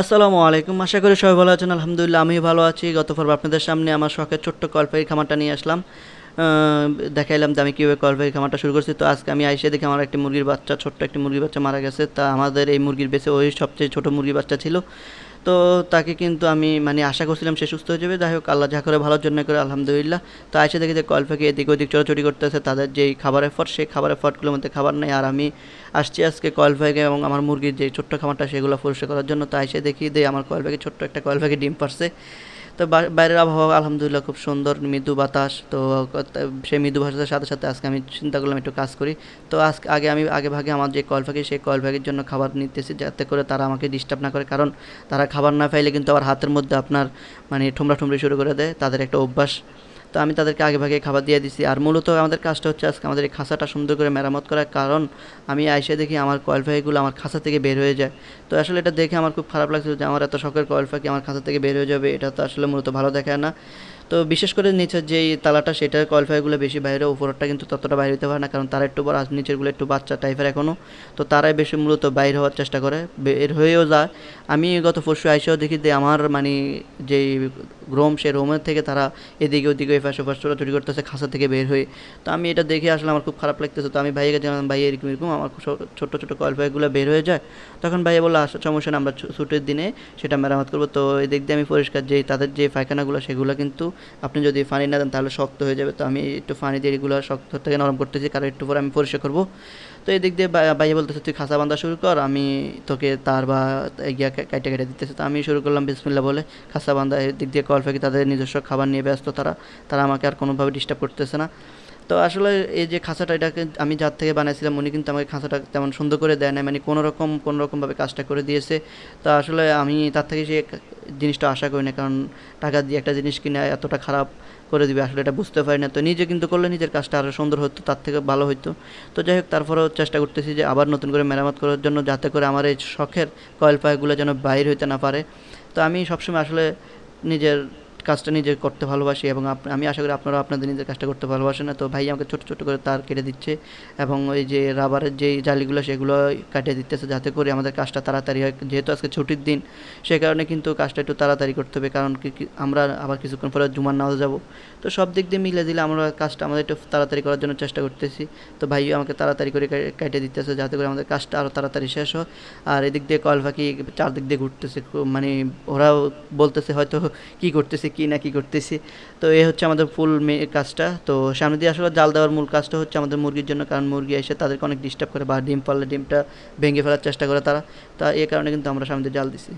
আসসালামু আলাইকুম। আশা করি সবাই ভালো আছেন। আলহামদুলিল্লাহ আমি ভালো আছি। গত পর্ব আপনাদের সামনে আমার শখের ছোট্ট কলপাই খামারটা নিয়ে আসলাম। দেখাইলাম যে আমি কীভাবে কলপাই খামারটা শুরু করছি। তো আজকে আমি আইসে দেখি আমার একটি মুরগির বাচ্চা, ছোট্ট একটি মুরগির বাচ্চা মারা গেছে। তা আমাদের এই মুরগির বেছে ওই সবচেয়ে ছোট মুরগির বাচ্চা ছিল। তো তাকে কিন্তু আমি মানে আশা করছিলাম সে সুস্থ হয়ে যাবে। যাই হোক, আল্লাহ যা করে ভালোর জন্য করে, আলহামদুলিল্লাহ। তো আইসে দেখি যে কল কলপাকে এদিক ওদিক চড়াচড়ি করতেছে, তাদের যেই খাবারের ফট, সেই খাবারের ফটগুলোর মধ্যে খাবার নেই। আর আমি আসছি আজকে ব্যাগে এবং আমার মুরগির যে ছোট্ট খাবারটা সেগুলো পরিষ্কার করার জন্য। তো আইসে দেখি যে আমার কল ব্যাগে ছোট্ট একটা কল ব্যাগে ডিম পারছে। তো বাইরের আবহাওয়া আলহামদুলিল্লাহ খুব সুন্দর, মৃদু বাতাস, তো সেই মৃদু বাতাসের সাথে সাথে আজকে আমি চিন্তা করলাম একটু কাজ করি। তো আজকে আগে আমি, আগে ভাগে আমার যে কল ফাঁকি সেই কল ফাঁকির জন্য খাবার নিতেছি যাতে করে তারা আমাকে ডিস্টার্ব না করে। কারণ তারা খাবার না পাইলে কিন্তু আবার হাতের মধ্যে আপনার মানে ঠুমরা ঠুমরি শুরু করে দেয়, তাদের একটা অভ্যাস। তো আমি তাদেরকে আগে ভাগে খাবার দিয়ে দিছি। আর মূলত আমাদের কাজটা হচ্ছে আজকে আমাদের এই সুন্দর করে মেরামত করার কারণ আমি আইসে দেখি আমার কয়েলফাইগুলো আমার খাঁচা থেকে বের হয়ে যায়। তো আসলে এটা দেখে আমার খুব খারাপ লাগছিল যে আমার এত শখের কয়েল পাখি আমার খাঁচা থেকে বের হয়ে যাবে, এটা তো আসলে মূলত ভালো দেখায় না। তো বিশেষ করে নিচের যেই তালাটা, সেটার কয়েল পাখিগুলো বেশি বাইরে উপরটা কিন্তু ততটা বাইরে হতে পারে না, কারণ তারা একটু বড়, আর নিচেরগুলো একটু বাচ্চা টাইপের এখনও তো তারাই বেশি মূলত বাইর হওয়ার চেষ্টা করে বের হয়েও যায়। আমি গত পরশু আইসেও দেখি যে আমার মানে যেই রোম, সেই রোমের থেকে তারা এদিকে ওদিকে পাশে পাশে চুরি করতেছে খাঁচা থেকে বের হয়ে। তো আমি এটা দেখে আসলে আমার খুব খারাপ লাগতেছে। তো আমি ভাইকে জানালাম ভাই এরকম এরকম, আমার খুব ছো- ছোট্ট ছোট কয়েল বের হয়ে যায়। তখন ভাইয়া বলল আসা সমস্যা না আমরা ছুটির দিনে সেটা মেরামত করব। তো এই দিক দিয়ে আমি পরিষ্কার যে তাদের যে পায়খানাগুলো, সেগুলো কিন্তু আপনি যদি ফানি না দেন তাহলে শক্ত হয়ে যাবে। তো আমি একটু ফানি দিয়ে এগুলো শক্ত থেকে নরম করতেছি, কারণ একটু পরে আমি পরিষ্কার করব। তো এই দিক দিয়ে বাইরে বলতেছে, তুই খাঁচা বান্ধা শুরু কর, আমি তোকে তার বা গিয়া কাইটে কেটে দিতেছে। তো আমি শুরু করলাম বিসমিল্লা বলে খাঁচা বান্ধা দিক দিয়ে কল ফাঁকি তাদের নিজস্ব খাবার নিয়ে ব্যস্ত তারা তারা আমাকে আর কোনোভাবে ডিস্টার্ব করতেছে না। তো আসলে এই যে খাঁচাটা এটাকে আমি যার থেকে বানাইছিলাম, উনি কিন্তু আমাকে খাঁচাটা তেমন সুন্দর করে দেয় না মানে কোনো রকম, কোনো রকমভাবে কাজটা করে দিয়েছে। তো আসলে আমি তার থেকে সে জিনিসটা আশা করি না, কারণ টাকা দিয়ে একটা জিনিস কিনে এতটা খারাপ করে দিবে, আসলে এটা বুঝতে পারি না। তো নিজে কিন্তু করলে নিজের কাজটা আরও সুন্দর হতো, তার থেকে ভালো হতো তো যাই হোক, তারপরেও চেষ্টা করতেছি যে আবার নতুন করে মেরামত করার জন্য, যাতে করে আমার এই শখের কয়েল পায়গুলো যেন বাইর হইতে না পারে। তো আমি সবসময় আসলে নিজের কাজটা নিজে করতে ভালোবাসি এবং আমি আশা করি আপনারা আপনাদের নিজের কাজটা করতে ভালোবাসেন না। তো ভাই আমাকে ছোটো ছোটো করে তার কেটে দিচ্ছে এবং ওই যে রাবারের যেই জালিগুলো সেগুলো কাটিয়ে দিতেছে যাতে করে আমাদের কাজটা তাড়াতাড়ি হয়। যেহেতু আজকে ছুটির দিন, সে কারণে কিন্তু কাজটা একটু তাড়াতাড়ি করতে হবে কারণ আমরা আবার কিছুক্ষণ পরে জুমার নামাজ যাব। তো সব দিক দিয়ে মিলে দিলে আমরা কাজটা আমাদের একটু তাড়াতাড়ি করার জন্য চেষ্টা করতেছি। তো ভাই আমাকে তাড়াতাড়ি করে কেটে দিতেছে যাতে করে আমাদের কাজটা আরও তাড়াতাড়ি শেষ হয়। আর এদিক দিয়ে কল ফাঁকি চারদিক দিয়ে ঘুরতেছে মানে ওরাও বলতেছে হয়তো কি করতেছে কি না কি করতেছি। তো এই হচ্ছে আমাদের ফুল কাজটা। তো সামনে দিয়ে আসলে জাল দেওয়ার মূল কাজটা হচ্ছে আমাদের মুরগির জন্য, কারণ মুরগি এসে তাদেরকে অনেক ডিস্টার্ব করে বা ডিম পারলে ডিমটা ভেঙে ফেলার চেষ্টা করে তারা। তা এই কারণে কিন্তু আমরা সামনে দিয়ে জাল দিছি।